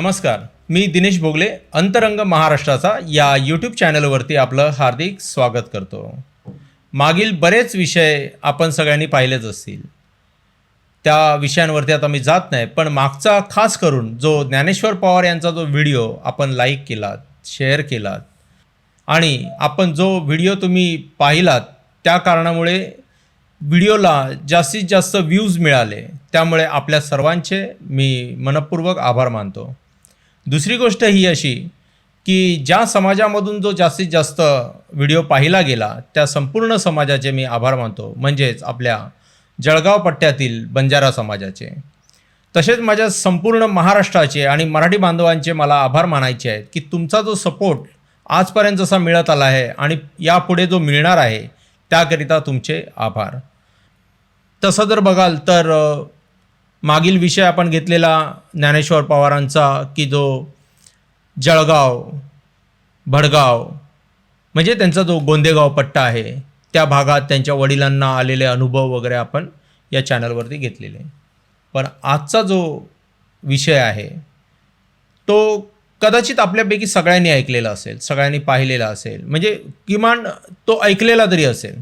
नमस्कार मी दिनेश भोगले अंतरंग महाराष्ट्राचा या यूट्यूब चॅनलवरती आपलं हार्दिक स्वागत करतो. मागील बरेच विषय आपण सगळ्यांनी पाहिलेच असतील. त्या विषयांवरती आता मी जात नाही पण मागचा खास करून जो ज्ञानेश्वर पवार यांचा जो व्हिडिओ आपण लाईक केलात शेअर केलात आणि आपण जो व्हिडिओ तुम्ही पाहिलात त्या कारणामुळे व्हिडिओला जास्तीत जास्त व्ह्यूज मिळाले त्यामुळे आपल्या सर्वांचे मी मनपूर्वक आभार मानतो. दुसरी गोष्ट ही अशी की ज्या समाजामधून जो जास्तीत जास्त व्हिडिओ पाहिला गेला त्या संपूर्ण समाजाचे मी आभार मानतो. म्हणजेच आपल्या जळगाव पट्ट्यातील बंजारा समाजाचे. तसेच माझ्या संपूर्ण महाराष्ट्राचे आणि मराठी बांधवांचे मला आभार मानायचे आहेत की तुमचा जो सपोर्ट आजपर्यंत जसा मिळत आला आहे आणि यापुढे जो मिळणार आहे त्याकरिता तुमचे आभार. तसं जर बघाल तर मागील विषय आपण घेतलेला ज्ञानेश्वर पवारांचा की जो जळगाव भडगाव म्हणजे त्यांचा जो गोंदेगाव पट्टा आहे त्या भागात त्यांच्या वडिलांना आलेले अनुभव वगैरे आपण या चॅनलवरती घेतलेले. पण आजचा जो विषय आहे तो कदाचित आपल्यापैकी सगळ्यांनी ऐकलेला असेल सगळ्यांनी पाहिलेला असेल म्हणजे किमान तो ऐकलेला तरी असेल.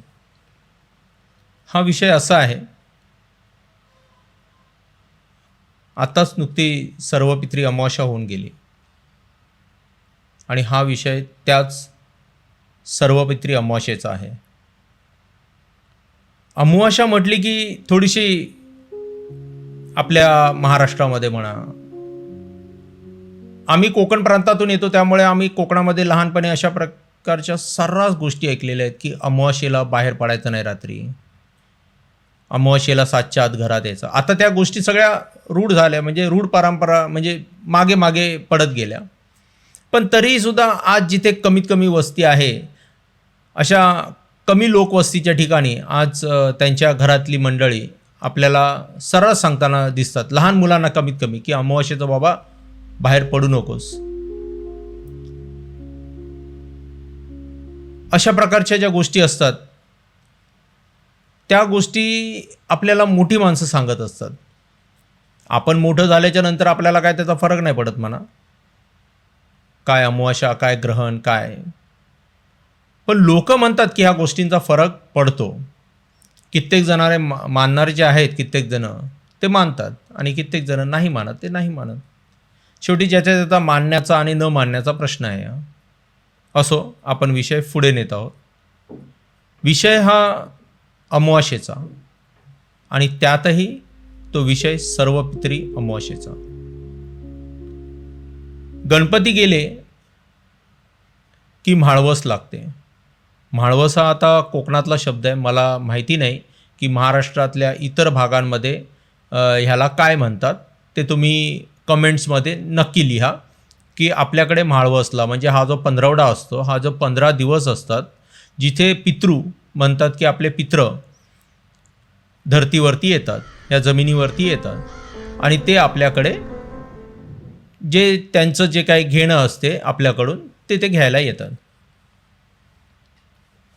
हा विषय असा आहे आत्ताच नुकती सर्वपित्री अमावस्या होऊन गेली. आणि हा विषय त्याच सर्वपित्री अमावस्येचा आहे. अमावस्या म्हटली की थोडीशी आपल्या महाराष्ट्रामध्ये म्हणा. आम्ही कोकण प्रांतातून येतो त्यामुळे आम्ही कोकणामध्ये लहानपणी अशा प्रकारच्या सर्रास गोष्टी ऐकलेल्या आहेत की अमावस्येला बाहेर पडायचं नाही रात्री. अमावस्येला सातच्या आत घरात यायचं. आता त्या गोष्टी सगळ्या रूढ झाल्या म्हणजे रूढ परंपरा म्हणजे मागे मागे पडत गेल्या. पण तरीसुद्धा आज जिथे कमीत कमी वस्ती आहे अशा कमी लोकवस्तीच्या ठिकाणी आज त्यांच्या घरातली मंडळी आपल्याला सरळ सांगताना दिसतात. लहान मुलांना कमीत कमी की अमावस्येचं बाबा बाहेर पडू नकोस. अशा प्रकारच्या ज्या गोष्टी असतात त्या गोष्टी आपल्याला मोठी माणसं सांगत असतात. आपण मोठं झाल्याच्यानंतर आपल्याला काय त्याचा फरक नाही पडत म्हणा. काय अमावस्या काय ग्रहण काय? पण लोक म्हणतात की ह्या गोष्टींचा फरक पडतो. कित्येक जणारे मानणारे जे आहेत कित्येक जण ते मानतात. आणि कित्येक जण नाही मानत ते नाही मानत. शेवटी ज्याच्या त्याचा मानण्याचा आणि न मानण्याचा प्रश्न आहे. असो आपण विषय पुढे नेत आहोत. विषय हा अमावाशेचा आणि त्यातही तो विषय सर्वपित्री अमावास्येचा. गणपती गेले की म्हाळवस लागते. म्हाळवस हा आता कोकणातला शब्द आहे. मला माहिती नाही की महाराष्ट्रातल्या इतर भागांमध्ये ह्याला काय म्हणतात ते तुम्ही कमेंट्समध्ये नक्की लिहा की आपल्याकडे म्हाळवसला म्हणजे हा जो पंधरवडा असतो हा जो पंधरा दिवस असतात जिथे पितृ म्हणतात की आपले पित्र धर्तीवरती येतात. या जमिनीवरती येतात. आणि ते आपल्याकडे जे त्यांचं जे काही घेणं असते आपल्याकडून ते ते घ्यायला येतात.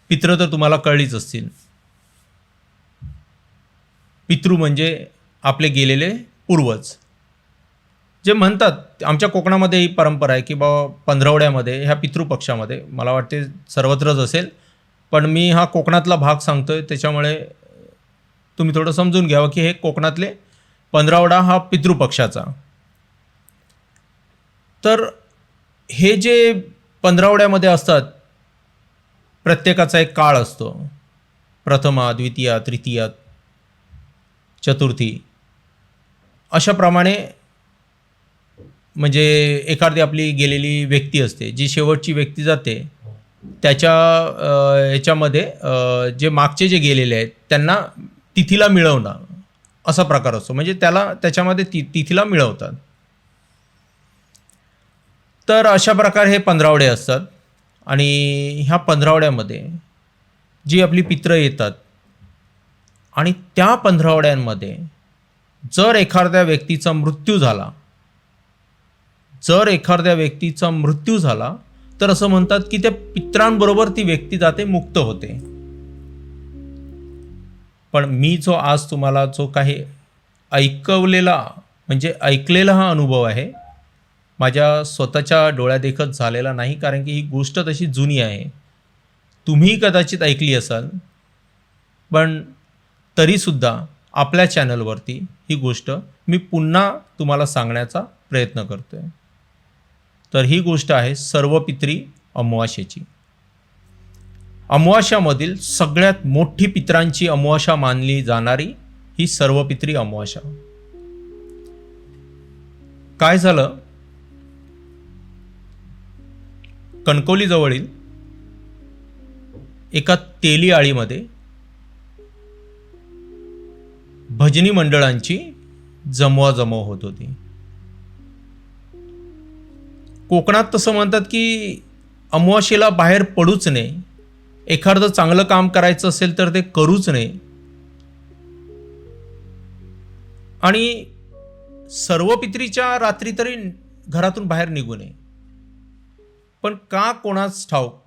पित्र तर तुम्हाला कळलीच असतील. पितृ म्हणजे आपले गेलेले पूर्वज. जे म्हणतात आमच्या कोकणामध्ये ही परंपरा आहे की बाबा पंधरवड्यामध्ये ह्या पितृपक्षामध्ये मला वाटते सर्वत्रच असेल. पण मी हा कोकणातला भाग सांगतोय त्याच्यामुळे तुम्ही थोडं समजून घ्यावं की हे कोकणातले पंधरावडा हा पितृपक्षाचा. तर हे जे पंधरावड्यामध्ये असतात प्रत्येकाचा एक काळ असतो. प्रथमा द्वितीया तृतीया चतुर्थी. अशाप्रमाणे म्हणजे एखादी आपली गेलेली व्यक्ती असते जी शेवटची व्यक्ती जाते त्याच्या ह्याच्यामध्ये जे मागचे जे गेलेले आहेत त्यांना तिथीला मिळवणं असा प्रकार असतो. म्हणजे त्याला त्याच्यामध्ये ति तिथीला मिळवतात. तर अशा प्रकारे हे पंधरावडे असतात. आणि ह्या पंधरावड्यामध्ये जी आपली पित्र येतात. आणि त्या पंधरावड्यांमध्ये जर एखाद्या व्यक्तीचा मृत्यू झाला जर एखाद्या व्यक्तीचा मृत्यू झाला तर असं म्हणतात की त्या पित्रांबरोबर ती व्यक्ती जाते मुक्त होते. पण मी जो आज तुम्हाला जो काही ऐकवलेला म्हणजे ऐकलेला हा अनुभव आहे माझ्या स्वतःच्या डोळ्यादेखत झालेला नाही कारण की ही गोष्ट तशी जुनी आहे. तुम्ही कदाचित ऐकली असाल पण तरीसुद्धा आपल्या चॅनलवरती ही गोष्ट मी पुन्हा तुम्हाला सांगण्याचा प्रयत्न करतो आहे तर ही गोष्ट आहे सर्वपित्री अमावास्येची. अमावाशामधील सगळ्यात मोठी पित्रांची अमावाशा मानली जाणारी ही सर्व पित्री अमावाशा काय झालं? कणकवलीजवळील एका तेली आळीमध्ये भजनी मंडळांची जमवाजमव होत होती. कोकणात तसं म्हणतात की अमावाशेला बाहेर पडूच नये. एखादं चांगलं काम करायचं असेल तर ते करूच नये. आणि सर्व पित्रीच्या रात्री तरी घरातून बाहेर निघू नये. पण का कोणाच ठाऊक?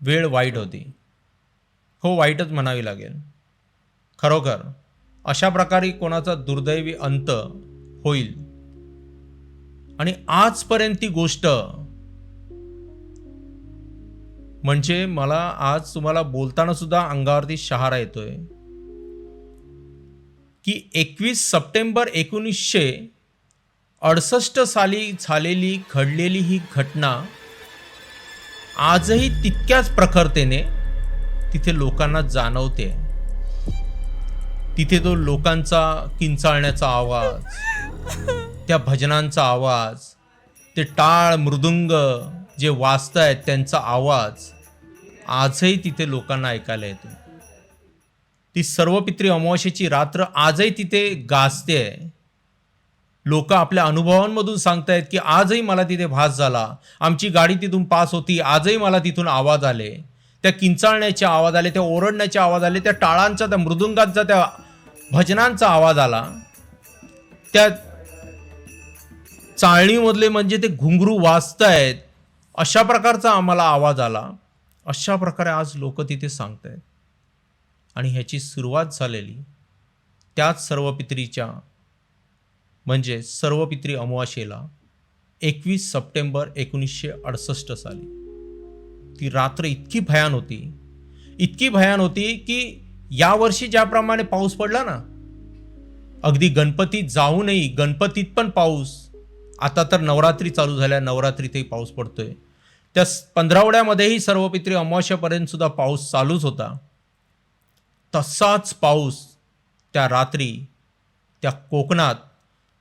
वेळ वाईट होती. हो वाईटच म्हणावी लागेल. खरोखर अशा प्रकारे कोणाचा दुर्दैवी अंत होईल. आणि आजपर्यंत ती गोष्ट म्हणजे मला आज तुम्हाला बोलताना सुद्धा अंगावरती शहारा येतोय. की एकवीस सप्टेंबर एकोणीसशे अडसष्ट साली झालेली घडलेली ही घटना आजही तितक्याच प्रखरतेने तिथे लोकांना जाणवते. तिथे तो लोकांचा किंचाळण्याचा आवाज त्या भजनांचा आवाज ते टाळ मृदुंग जे वाचतायत त्यांचा आवाज आजही तिथे लोकांना ऐकायला येतो ती सर्वपित्री अमावस्येची रात्र आजही तिथे गाजते लोक आपल्या अनुभवांमधून सांगतायत की आजही मला तिथे भास झाला. आमची गाडी तिथून पास होती. आजही मला तिथून आवाज आले. त्या किंचाळण्याचे आवाज आले त्या ओरडण्याचे आवाज आले त्या टाळांचा त्या मृदुंगांचा त्या भजनांचा आवाज आला. त्या चाळणीमधले म्हणजे ते घुंगरू वाजतायत अशा प्रकारचा आम्हाला आवाज आला. अशा प्रकारे आज लोक तिथे सांगत आहेत आणि ह्याची सुरुवात झालेली त्याच सर्वपित्रीच्या म्हणजे सर्वपित्री अमावाशेला एकवीस सप्टेंबर एकोणीसशे अडसष्ट साली. ती रात्र इतकी भयान होती इतकी भयान होती की यावर्षी ज्याप्रमाणे पाऊस पडला ना अगदी गणपतीत जाऊनही गणपतीत पण पाऊस आता तर नवरात्री चालू झाल्या नवरात्रीतही पाऊस पडतोय. त्या पंधरावड्यामध्येही सर्वपित्री अमावस्यापर्यंत सुद्धा पाऊस चालूच होता. तसाच पाऊस त्या रात्री त्या कोकणात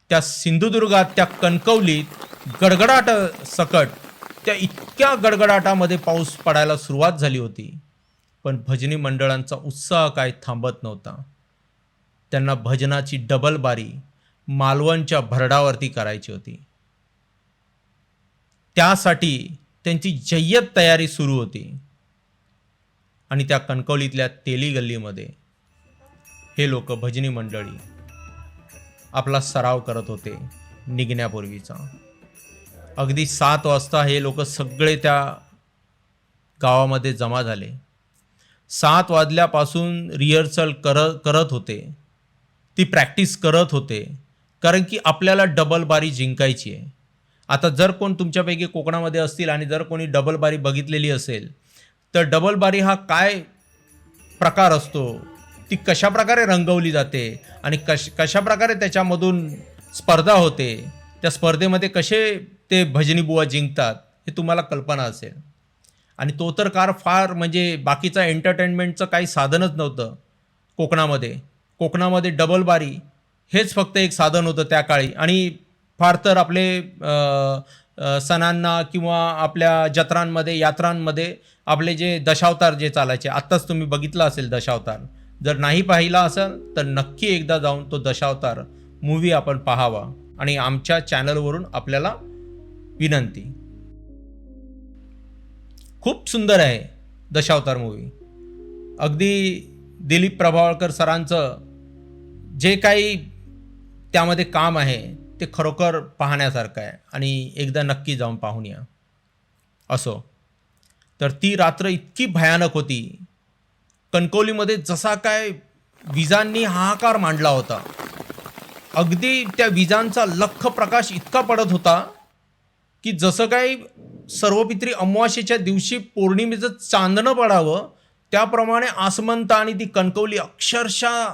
त्या सिंधुदुर्गात त्या कणकवलीत गडगडाट सकट त्या इतक्या गडगडाटामध्ये पाऊस पडायला सुरुवात झाली होती. पण भजनी मंडळांचा उत्साह काय थांबत नव्हता. त्यांना भजनाची डबल बारी मालवणच्या भरडावरती करायची होती. त्यासाठी त्यांची जय्यत तयारी सुरू होती. आणि त्या कणकवलीतल्या तेली गल्लीमध्ये हे लोक भजनी मंडळी आपला सराव करत होते निघण्यापूर्वीचा. अगदी सात वाजता हे लोक सगळे त्या गावामध्ये जमा झाले. सात वाजल्यापासून रिहर्सल कर करत होते. ती प्रॅक्टिस करत होते. कारण की आपल्याला डबल बारी जिंकायची आहे. आता जर कोण तुमच्यापैकी कोकणामध्ये असतील आणि जर कोणी डबल बारी बघितलेली असेल तर डबल बारी हा काय प्रकार असतो? ती कशा प्रकारे रंगवली जाते आणि कश कशा प्रकारे त्याच्यामधून स्पर्धा होते? त्या स्पर्धेमध्ये कसे ते भजनी बुवा जिंकतात हे तुम्हाला कल्पना असेल. आणि तो तर कार फार म्हणजे बाकीचा एंटरटेनमेंटचं काही साधनच नव्हतं कोकणामध्ये. कोकणामध्ये डबल बारी हेच फक्त एक साधन होतं त्या काळी. आणि फार तर आपले सणांना किंवा आपल्या जत्रांमध्ये यात्रांमध्ये आपले जे दशावतार जे चालायचे आत्ताच तुम्ही बघितलं असेल दशावतार. जर नाही पाहिला असेल तर नक्की एकदा जाऊन तो दशावतार मूवी आपण पाहावा. आणि आमच्या चॅनलवरून आपल्याला विनंती. खूप सुंदर आहे दशावतार मूवी अगदी दिलीप प्रभावळकर सरांचं जे काही त्यामध्ये काम आहे ते खरोखर पाहण्यासारखं आहे. आणि एकदा नक्की जाऊन पाहून या. असो. तर ती रात्र इतकी भयानक होती. कणकवलीमध्ये जसा काय विजांनी हाहाकार मांडला होता. अगदी त्या विजांचा लख प्रकाश इतका पडत होता की जसं काही सर्वपित्री अमावास्येच्या दिवशी पौर्णिमेचं चांदणं पडावं त्याप्रमाणे आसमंत आणि ती कणकवली अक्षरशः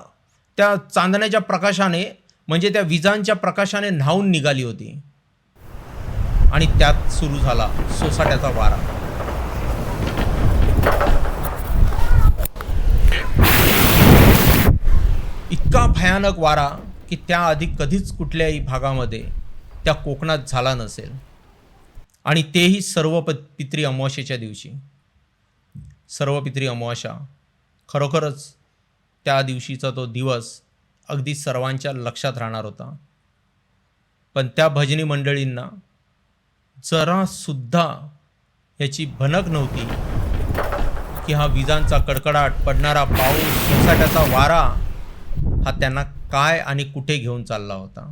त्या चांदण्याच्या प्रकाशाने म्हणजे त्या विजांच्या प्रकाशाने न्हावून निघाली होती. आणि त्यात सुरू झाला सोसाट्याचा वारा. इतका भयानक वारा की त्याआधी कधीच कुठल्याही भागामध्ये त्या कोकणात झाला नसेल. आणि तेही सर्व प पित्री अमावास्येच्या दिवशी. सर्व पित्री अमावास्या खरोखरच त्या दिवशीचा तो दिवस अगदी सर्वांच्या लक्षात राहणार होता. पण त्या भजनी मंडळींना जरासुद्धा याची भनक नव्हती की हा विजांचा कडकडाट पडणारा पाऊस सोसाट्याचा वारा हा त्यांना काय आणि कुठे घेऊन चालला होता.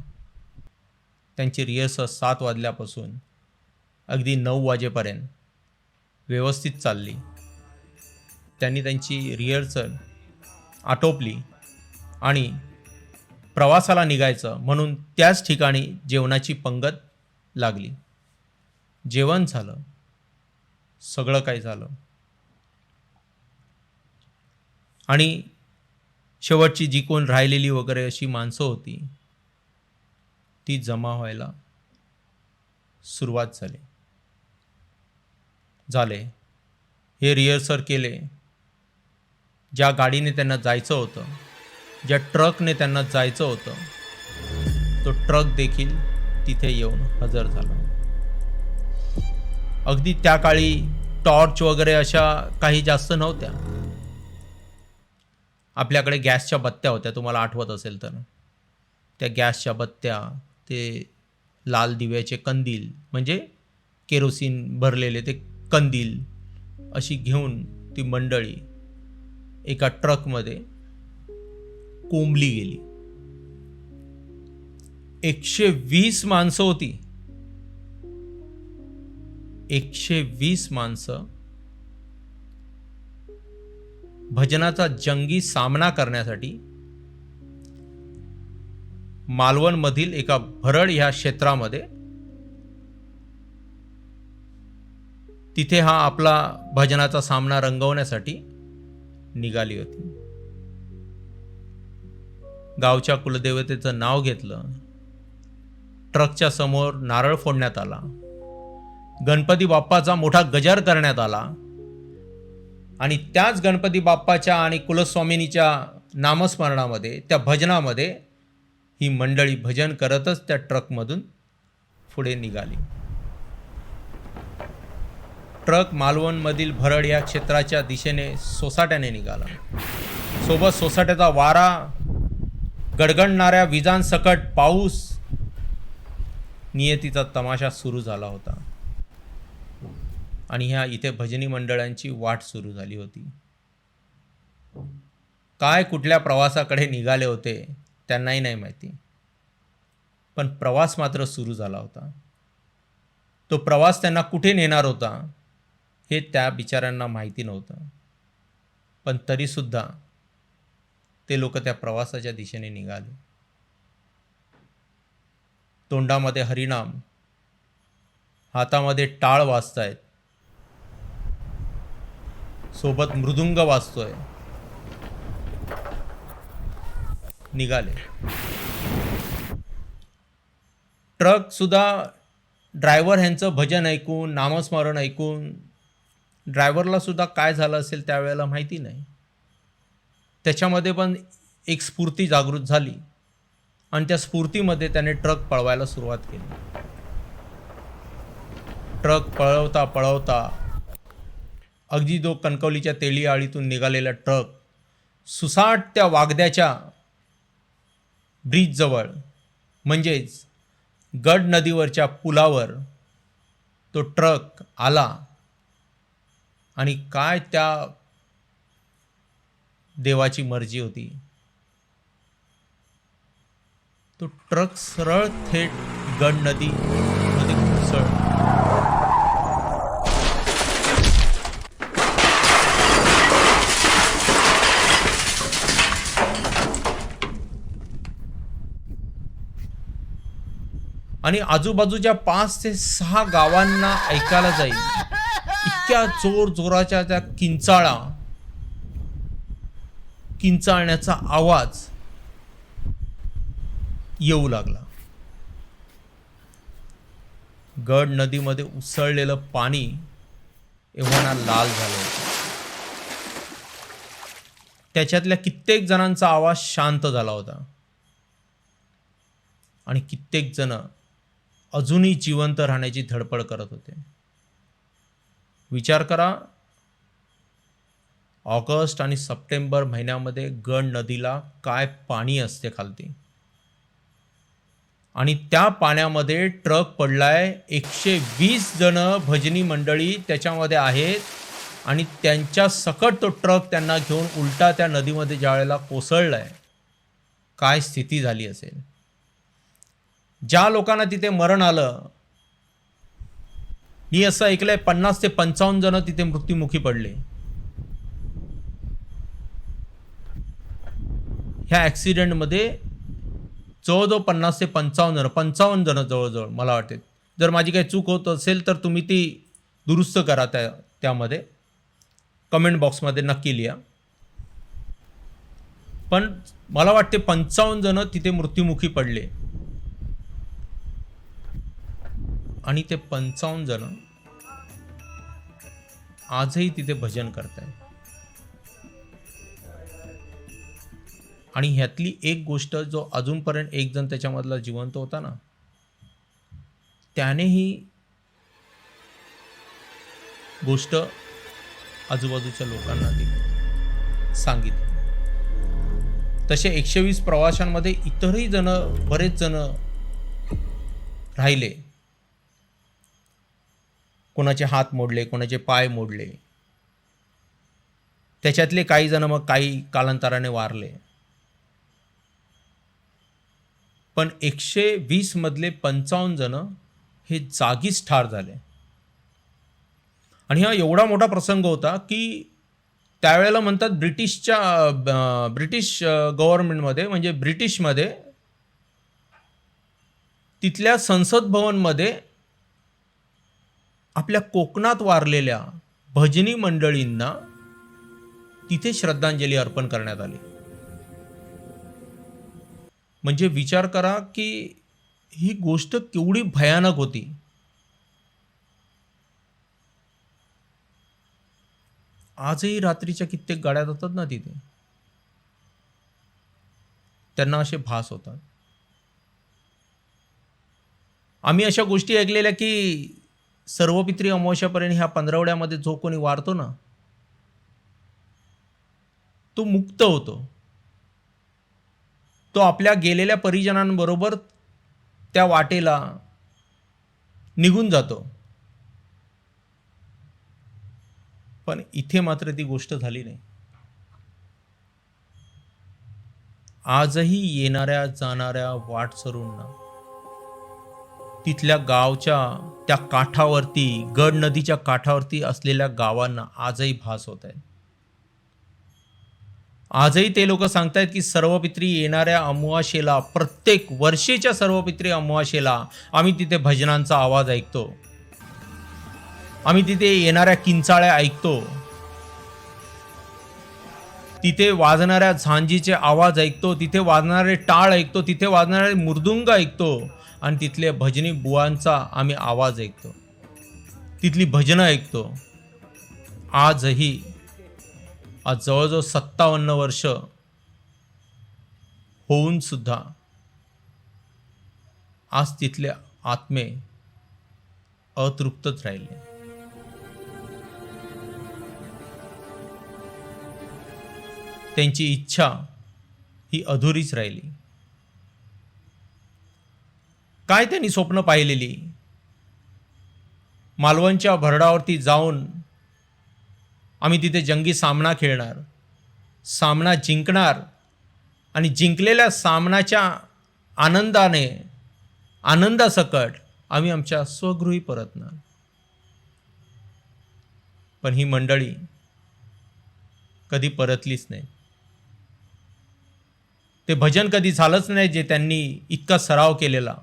त्यांची रिहर्सल सात वाजल्यापासून अगदी नऊ वाजेपर्यंत व्यवस्थित चालली. त्यांनी त्यांची रिहर्सल आटोपली आणि प्रवासाला निघायचं म्हणून त्याच ठिकाणी जेवणाची पंगत लागली. जेवण झालं. सगळं काही झालं. आणि शेवटची जी कोण राहिलेली वगैरे अशी माणसं होती ती जमा व्हायला सुरुवात झाली. झाले. हे रिहर्सल केले. ज्या गाडीने त्यांना जायचं होतं ज्या ट्रकने त्यांना जायचं होतं तो ट्रक देखील तिथे येऊन हजर झाला. अगदी त्या काळी टॉर्च वगैरे अशा काही जास्त नव्हत्या. आपल्याकडे गॅसच्या बत्त्या होत्या तुम्हाला आठवत असेल तर. त्या गॅसच्या बत्त्या ते लाल दिव्याचे कंदील म्हणजे केरोसिन भरलेले ते कंदील अशी घेऊन ती मंडळी एका ट्रकमध्ये कोंबली गेली. एकशे वीस माणसं होती. एकशे वीस माणसं भजनाचा जंगी सामना करण्यासाठी मालवणमधील एका भरड ह्या क्षेत्रामध्ये तिथे हा आपला भजनाचा सामना रंगवण्यासाठी निघाली होती. गावच्या कुलदेवतेचं नाव घेतलं. ट्रकच्या समोर नारळ फोडण्यात आला. गणपती बाप्पाचा मोठा गजर करण्यात आला. आणि त्याच गणपती बाप्पाच्या आणि कुलस्वामिनीच्या नामस्मरणामध्ये त्या भजनामध्ये ही मंडळी भजन करतच त्या ट्रकमधून पुढे निघाली. ट्रक मालवणमधील भरड या क्षेत्राच्या दिशेने सोसाट्याने निघाला. सोबत सोसाट्याचा वारा गडगडणाऱ्या विजांसकट पाऊस नियतीचा तमाशा सुरू झाला होता. आणि ह्या इथे भजनी मंडळांची वाट सुरू झाली होती. काय कुठल्या प्रवासाकडे निघाले होते त्यांनाही नाही माहिती. पण प्रवास मात्र सुरू झाला होता. तो प्रवास त्यांना कुठे नेणार होता हे त्या बिचाऱ्यांना माहिती नव्हतं. पण तरीसुद्धा ते लोक त्या प्रवासाच्या दिशेने निघाले. तोंडामध्ये हरिनाम हातामध्ये टाळ वाजतायत. सोबत मृदुंग वाजतोय. निघाले. ट्रक सुद्धा ड्रायव्हर ह्यांचं भजन ऐकून नामस्मरण ऐकून ड्रायव्हरला सुद्धा काय झालं असेल त्यावेळेला माहिती नाही. त्याच्यामध्ये पण एक स्फूर्ती जागृत झाली. आणि त्या स्फूर्तीमध्ये त्याने ट्रक पळवायला सुरुवात केली. ट्रक पळवता पळवता अगदी जो कणकवलीच्या तेली आळीतून निघालेला ट्रक सुसाट त्या वागद्याच्या ब्रिजजवळ म्हणजेच गड नदीवरच्या पुलावर तो ट्रक आला. आणि काय त्या देवाची मर्जी होती. तो ट्रक सरळ थेट गड नदी मध्ये घुसळ आणि आजूबाजूच्या पाच ते सहा गावांना ऐकायला जाईल. इतक्या जोर जोराच्या त्या किंचाळा किंचाळण्याचा आवाज येऊ लागला. गड नदीमध्ये उसळलेलं पाणी एव्हाना लाल झालं होतं. त्याच्यातल्या कित्येक जणांचा आवाज शांत झाला होता. आणि कित्येक जण अजूनही जिवंत राहण्याची धडपड करत होते. विचार करा ऑगस्ट आणि सप्टेंबर महिन्यामध्ये गड नदीला काय पाणी असते खालती? आणि त्या पाण्यामध्ये ट्रक पडलाय एकशे वीस जण भजनी मंडळी त्याच्यामध्ये आहेत आणि त्यांच्या सकट तो ट्रक त्यांना घेऊन उलटा त्या नदीमध्ये ज्या वेळेला कोसळलाय काय स्थिती झाली असेल? ज्या लोकांना तिथे मरण आलं मी असं ऐकलंय पन्नास ते पंचावन्न जण तिथे मृत्युमुखी पडले. ह्या ॲक्सिडेंटमध्ये जवळजवळ पन्नास ते पंचावन्न जण पंचावन्न जण जवळजवळ मला वाटते. जर माझी काही चूक होत असेल तर तुम्ही ती दुरुस्त करा त्या त्यामध्ये. कमेंट बॉक्समध्ये नक्की लिहा. पण मला वाटते पंचावन्न जण तिथे मृत्युमुखी पडले. आणि ते पंचावन्न जण आजही तिथे भजन करत आहेत आणि ह्यातली एक गोष्ट जो अजूनपर्यंत एक जण त्याच्यामधला जिवंत होता ना त्यानेही गोष्ट आजूबाजूच्या लोकांना दिली सांगितली. तसे एकशे वीस प्रवाशांमध्ये इतरही जण बरेच जण राहिले. कोणाचे हात मोडले कोणाचे पाय मोडले. त्याच्यातले काही जण मग काही कालांतराने वारले. पण एकशे वीस मधले पंचावन्न जण हे जागीच ठार झाले. आणि हा एवढा मोठा प्रसंग होता की त्यावेळेला म्हणतात ब्रिटिशच्या ब्रिटिश गव्हर्नमेंटमध्ये म्हणजे ब्रिटिशमध्ये तिथल्या संसद भवनमध्ये आपल्या कोकणात वारलेल्या भजनी मंडळींना तिथे श्रद्धांजली अर्पण करण्यात आली. म्हणजे विचार करा की ही गोष्ट केवढी भयानक होती. आजही रात्रीच्या कित्येक गाड्या जातात ना तिथे. त्यांना असे भास होतात. आम्ही अशा गोष्टी ऐकलेल्या की सर्वपित्री अमावस्यापर्यंत ह्या पंधरवड्यामध्ये जो कोणी वारतो ना तो मुक्त होतो. तो आपल्या गेलेल्या परिजनांबरोबर त्या वाटेला निघून जातो. पण इथे मात्र ती गोष्ट झाली नाही. आजही येणाऱ्या जाणाऱ्या वाटसरूंना तिथल्या गावच्या त्या काठावरती गड नदीच्या काठावरती असलेल्या गावांना आजही भास होत आहे. आजही ते लोक सांगतायत की सर्वपित्री येणाऱ्या अमावाशेला प्रत्येक वर्षीच्या सर्वपित्री अमावाशेला आम्ही तिथे भजनांचा आवाज ऐकतो. आम्ही तिथे येणाऱ्या किंचाळ्या ऐकतो. तिथे वाजणाऱ्या झांजीचे आवाज ऐकतो तिथे वाजणारे टाळ ऐकतो तिथे वाजणारे मृदुंग ऐकतो आणि तिथले भजनी बुवांचा आम्ही आवाज ऐकतो. तिथली भजनं ऐकतो. आजही आज जवळजवळ सत्तावन्न वर्ष होऊन सुद्धा आज तिथले आत्मे अतृप्तच राहिले. त्यांची इच्छा ही अधुरीच राहिली. काय त्यांनी स्वप्न पाहिलेली? मालवणच्या भरडावरती जाऊन आम्ही तिथे जंगी सामना खेळणार सामना जिंकणार आणि जिंकलेल्या सामनाच्या आनंदाने आनंदासकट आम्ही आमच्या स्वगृही परतणार. पण ही मंडळी कधी परतलीच नाही. ते भजन कधी झालंच नाही जे त्यांनी इतका सराव केलेला.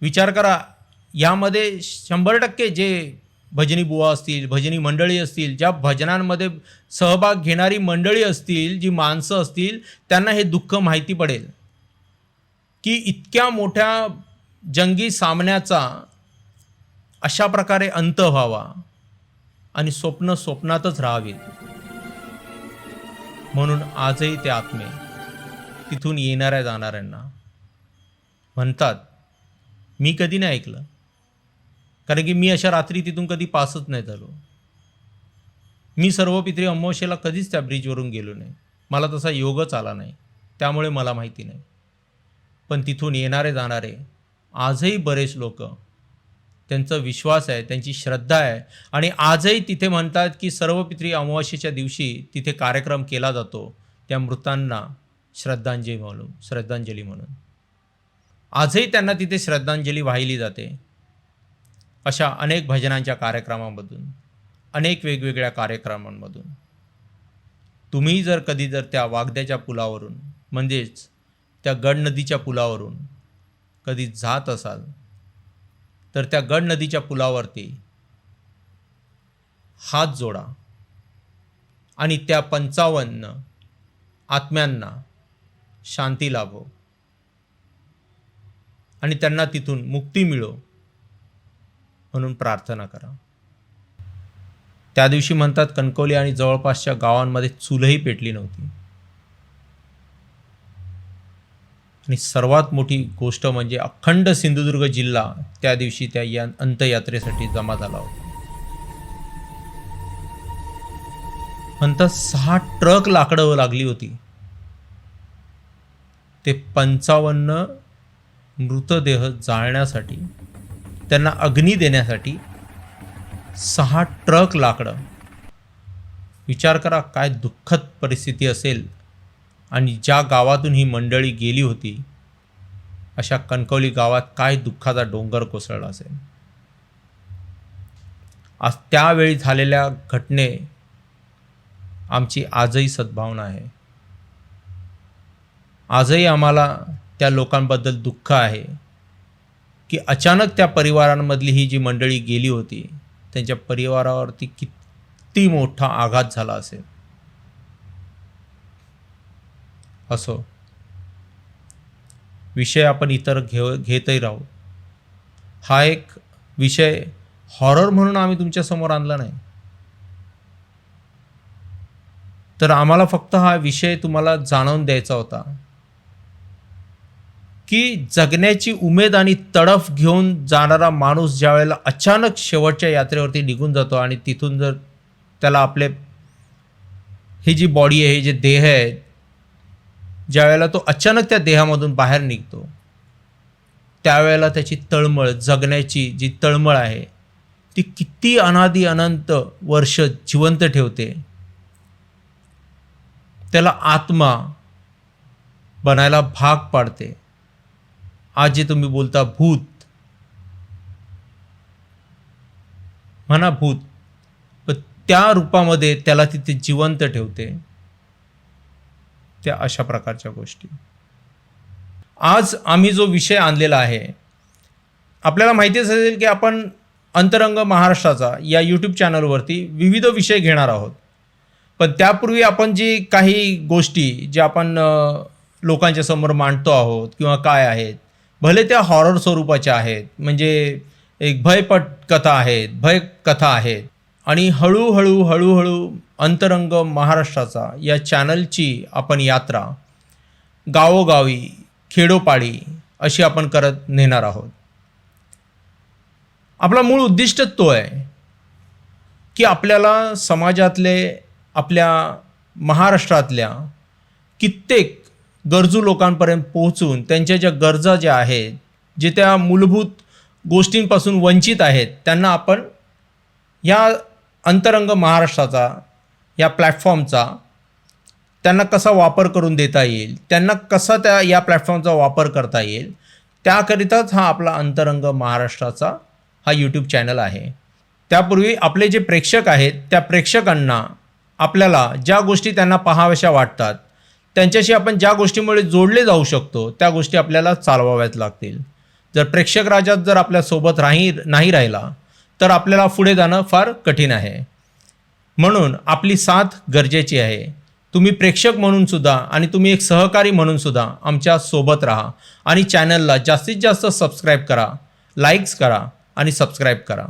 विचार करा यामध्ये शंभर टक्के जे भजनी बुवा असतील भजनी मंडळी असतील ज्या भजनांमध्ये सहभाग घेणारी मंडळी असतील जी माणसं असतील त्यांना हे दुःख माहिती पडेल. की इतक्या मोठ्या जंगी सामन्याचा अशा प्रकारे अंत व्हावा आणि स्वप्न स्वप्नातच राहावीत म्हणून आजही ते आत्मे तिथून येणाऱ्या जाणाऱ्यांना म्हणतात मी कधी नाही ऐकलं. कारण की मी अशा रात्री तिथून कधी पासच नाही झालो. मी सर्व पित्री अमावस्येला कधीच त्या ब्रिजवरून गेलो नाही. मला तसा योगच आला नाही. त्यामुळे मला माहिती नाही. पण तिथून येणारे जाणारे आजही बरेच लोक त्यांचा विश्वास आहे त्यांची श्रद्धा आहे आणि आजही तिथे म्हणतात की सर्व पित्री अमावस्येच्या दिवशी तिथे कार्यक्रम केला जातो. त्या मृतांना श्रद्धांजली म्हणून श्रद्धांजली म्हणून. आजही त्यांना तिथे श्रद्धांजली वाहिली जाते. अशा अनेक भजनांच्या कार्यक्रमामधून अनेक वेगवेगळ्या कार्यक्रमांमधून. तुम्ही जर कधी जर त्या वागद्याच्या पुलावरून म्हणजेच त्या गड नदीच्या पुलावरून कधी जात असाल तर त्या गड नदीच्या पुलावरती हात जोडा आणि त्या पंचावन्न आत्म्यांना शांती लाभो. आणि त्यांना तिथून मुक्ती मिळो. म्हणून प्रार्थना करा. त्या दिवशी म्हणतात कणकवली आणि जवळपासच्या गावांमध्ये चूलही पेटली नव्हती. आणि सर्वात मोठी गोष्ट म्हणजे अखंड सिंधुदुर्ग जिल्हा त्या दिवशी त्या या अंत्ययात्रेसाठी जमा झाला होता. म्हणतात सहा ट्रक लाकडं लागली होती. ते पंचावन्न मृतदेह जाळण्यासाठी त्यांना अग्नी देण्यासाठी सहा ट्रक लाकडं. विचार करा काय दुःखद परिस्थिती असेल आणि ज्या गावातून ही मंडळी गेली होती अशा कणकवली गावात काय दुःखाचा डोंगर कोसळला असेल? आज त्यावेळी झालेल्या घटने आमची आजही सद्भावना आहे. आजही आम्हाला त्या लोकांबद्दल दुःख आहे. की अचानक त्या परिवारांमधली ही जी मंडळी गेली होती त्यांच्या परिवारावरती किती मोठा आघात झाला असेल? असो. विषय आपण इतर घेव घेतही राहू. हा एक विषय हॉरर म्हणून आम्ही तुमच्यासमोर आणला नाही. तर आम्हाला फक्त हा विषय तुम्हाला जाणवून द्यायचा होता. की जगण्याची उमेद आणि तडफ घेऊन जाणारा माणूस ज्या वेळेला अचानक शेवटच्या यात्रेवरती निघून जातो आणि तिथून जर त्याला आपले ही जी बॉडी आहे हे जे देह आहे ज्या वेळेला तो अचानक त्या देहामधून बाहेर निघतो त्यावेळेला त्याची तळमळ जगण्याची जी तळमळ आहे ती किती अनादी अनंत वर्ष जिवंत ठेवते. त्याला आत्मा बनायला भाग पाडते. आज जे तुम्ही बोलता भूत. म्हणा भूत. त्या रूपामध्ये त्याला तिथे जिवंत ठेवते. त्या अशा प्रकारच्या गोष्टी. आज आम्ही जो विषय आणलेला आहे आपल्याला माहितीच असेल की आपण अंतरंग महाराष्ट्राचा या यूट्यूब चॅनलवरती विविध विषय घेणार आहोत. पण त्यापूर्वी आपण जी काही गोष्टी ज्या आपण लोकांच्या समोर मांडतो आहोत किंवा काय आहेत भले त्या हॉरर स्वरूपाच्या आहेत म्हणजे एक भयपट कथा आहेत भय कथा आहेत. आणि हळूहळू हळूहळू अंतरंग महाराष्ट्राचा या चॅनलची आपण यात्रा गावोगावी खेडोपाडी अशी आपण करत नेणार आहोत. आपला मूळ उद्दिष्टच तो आहे की आपल्याला समाजातले आपल्या महाराष्ट्रातल्या कित्येक गरजू लोकांपर्यंत पोहोचून त्यांच्या ज्या गरजा ज्या आहेत जे त्या मूलभूत गोष्टींपासून वंचित आहेत त्यांना आपण या अंतरंग महाराष्ट्राचा या प्लॅटफॉर्मचा त्यांना कसा वापर करून देता येईल त्यांना कसा त्या या प्लॅटफॉर्मचा वापर करता येईल त्याकरिताच हा आपला अंतरंग महाराष्ट्राचा हा यूट्यूब चॅनल आहे. त्यापूर्वी आपले जे प्रेक्षक आहेत त्या प्रेक्षकांना आपल्याला ज्या गोष्टी त्यांना पाहाव्याशा वाटतात त्यांच्याशी आपण ज्या गोष्टीमुळे जोडले जाऊ शकतो त्या गोष्टी आपल्याला चालवाव्याच लागतील. जर प्रेक्षक राजात जर आपल्यासोबत राही नाही राहिला तर आपल्याला पुढे जाणं फार कठीण आहे. म्हणून आपली साथ गरजेची आहे. तुम्ही प्रेक्षक म्हणून सुद्धा आणि तुम्ही एक सहकारी म्हणून सुद्धा आमच्यासोबत राहा आणि चॅनलला जास्तीत जास्त सबस्क्राईब करा लाईक्स करा आणि सबस्क्राईब करा.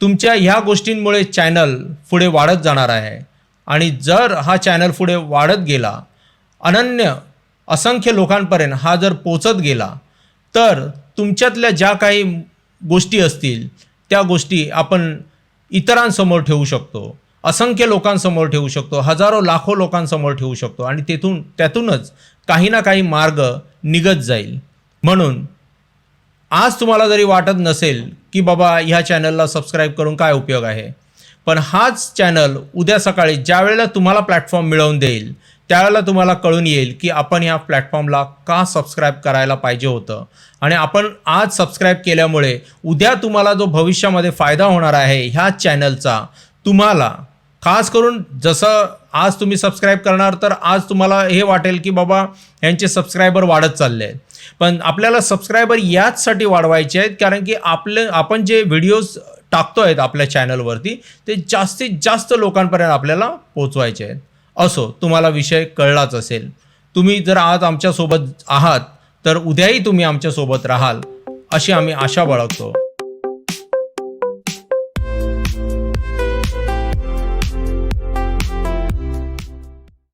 तुमच्या ह्या गोष्टींमुळे चॅनल पुढे वाढत जाणार आहे आणि जर हा चॅनल पुढे वाढत गेला अनन्य असंख्य लोकांपर्यंत हा जर पोचत गेला तर तुमच्यातल्या ज्या काही गोष्टी असतील त्या गोष्टी आपण इतरांसमोर ठेवू शकतो. असंख्य लोकांसमोर ठेवू शकतो. हजारो लाखो लोकांसमोर ठेवू शकतो. आणि तेथून त्यातूनच काही ना काही मार्ग निघत जाईल. म्हणून आज तुम्हाला जरी वाटत नसेल की बाबा ह्या चॅनलला सबस्क्राईब करून काय उपयोग आहे पण हाच चॅनल उद्या सकाळी ज्या वेळेला तुम्हाला प्लॅटफॉर्म मिळवून देईल त्यावेळेला तुम्हाला कळून येईल की आपण या प्लॅटफॉर्मला का सबस्क्राईब करायला पाहिजे होतं. आणि आपण आज सबस्क्राईब केल्यामुळे उद्या तुम्हाला जो भविष्यामध्ये फायदा होणार आहे ह्या चॅनलचा तुम्हाला खास करून जसं आज तुम्ही सबस्क्राईब करणार तर आज तुम्हाला हे वाटेल की बाबा यांचे सबस्क्रायबर वाढत चालले आहेत. पण आपल्याला सबस्क्रायबर याचसाठी वाढवायचे आहेत कारण की आपले आपण जे व्हिडिओज टाकतो आहेत आपल्या चॅनलवरती ते जास्तीत जास्त लोकांपर्यंत आपल्याला पोचवायचे आहेत. असो तुम्हाला विषय कळलाच असेल. तुम्ही जर आज आमच्यासोबत आहात तर उद्याही तुम्ही आमच्यासोबत राहाल अशी आम्ही आशा बाळगतो.